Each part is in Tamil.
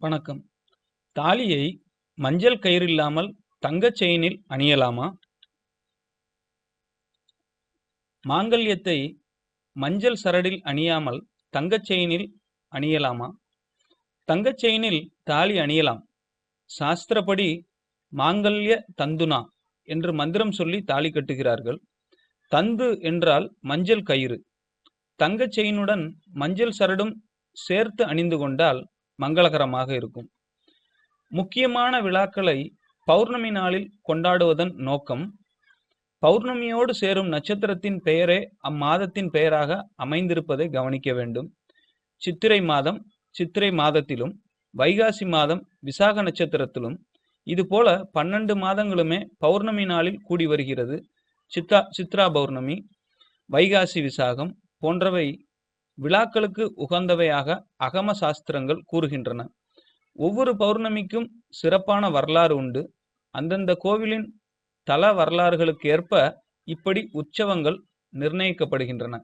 வணக்கம். தாலியை மஞ்சள் கயிறில்லாமல் தங்கச் செயினில் அணியலாமா? மாங்கல்யத்தை மஞ்சள் சரடில் அணியாமல் தங்கச் செயினில் அணியலாமா? தங்கச் செயினில் தாலி அணியலாம். சாஸ்திரப்படி மாங்கல்ய தந்துனா என்று மந்திரம் சொல்லி தாலி கட்டுகிறார்கள். தந்து என்றால் மஞ்சள் கயிறு. தங்கச் செயினுடன் மஞ்சள் சரடும் சேர்த்து அணிந்து கொண்டால் மங்களகரமாக இருக்கும். முக்கியமான விழாக்களை பௌர்ணமி நாளில் கொண்டாடுவதன் நோக்கம் பௌர்ணமியோடு சேரும் நட்சத்திரத்தின் பெயரே அம்மாதத்தின் பெயராக அமைந்திருப்பதை கவனிக்க வேண்டும். சித்திரை மாதம் சித்திரை மாதத்திலும் வைகாசி மாதம் விசாக நட்சத்திரத்திலும் இதுபோல பன்னெண்டு மாதங்களுமே பௌர்ணமி நாளில் கூடி வருகிறது. சித்தா சித்ரா பௌர்ணமி வைகாசி விசாகம் போன்றவை விழாக்களுக்கு உகந்தவையாக அகம சாஸ்திரங்கள் கூறுகின்றன. ஒவ்வொரு பௌர்ணமிக்கும் சிறப்பான வரலாறு உண்டு. அந்தந்த கோவிலின் தல வரலாறுகளுக்கு ஏற்ப இப்படி உற்சவங்கள் நிர்ணயிக்கப்படுகின்றன.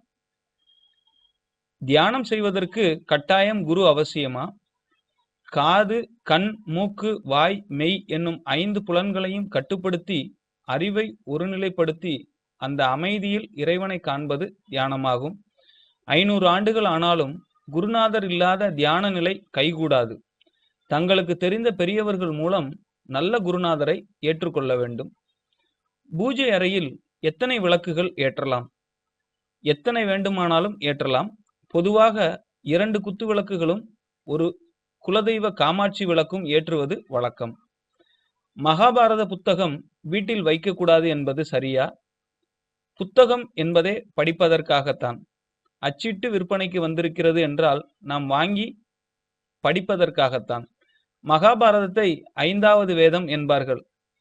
தியானம் செய்வதற்கு கட்டாயம் குரு அவசியமா? காது கண் மூக்கு வாய் மெய் என்னும் ஐந்து புலன்களையும் கட்டுப்படுத்தி அறிவை ஒருநிலைப்படுத்தி அந்த அமைதியில் இறைவனை காண்பது தியானமாகும். ஐநூறு ஆண்டுகள் ஆனாலும் குருநாதர் இல்லாத தியான நிலை கைகூடாது. தங்களுக்கு தெரிந்த பெரியவர்கள் மூலம் நல்ல குருநாதரை ஏற்றுக்கொள்ள வேண்டும். பூஜை அறையில் எத்தனை விளக்குகள் ஏற்றலாம்? எத்தனை வேண்டுமானாலும் ஏற்றலாம். பொதுவாக இரண்டு குத்து விளக்குகளும் ஒரு குலதெய்வ காமாட்சி விளக்கும் ஏற்றுவது வழக்கம். மகாபாரத புத்தகம் வீட்டில் வைக்கக்கூடாது என்பது சரியா? புத்தகம் என்பதே படிப்பதற்காகத்தான். அச்சிட்டு விற்பனைக்கு வந்திருக்கிறது என்றால் நாம் வாங்கி படிப்பதற்காகத்தான். மகாபாரதத்தை ஐந்தாவது வேதம் என்பார்கள்.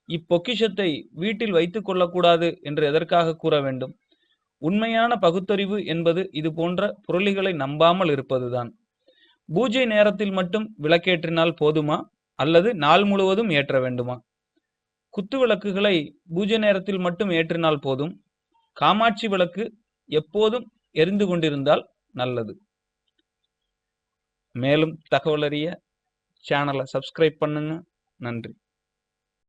இப்பொக்கிஷத்தை வீட்டில் வைத்துக் கொள்ளக்கூடாது என்று எதற்காக கூற வேண்டும்? உண்மையான பகுத்தறிவு என்பது இது போன்ற புரளிகளை நம்பாமல் இருப்பதுதான். பூஜை நேரத்தில் மட்டும் விளக்கேற்றினால் போதுமா? அல்லது நாள் முழுவதும் ஏற்ற வேண்டுமா? குத்து விளக்குகளை பூஜை நேரத்தில் மட்டும் ஏற்றினால் போதும். காமாட்சி விளக்கு எப்போதும் எரிந்து கொண்டிருந்தால் நல்லது. மேலும் தகவல் அறிய சேனலை சப்ஸ்கிரைப் பண்ணுங்க. நன்றி.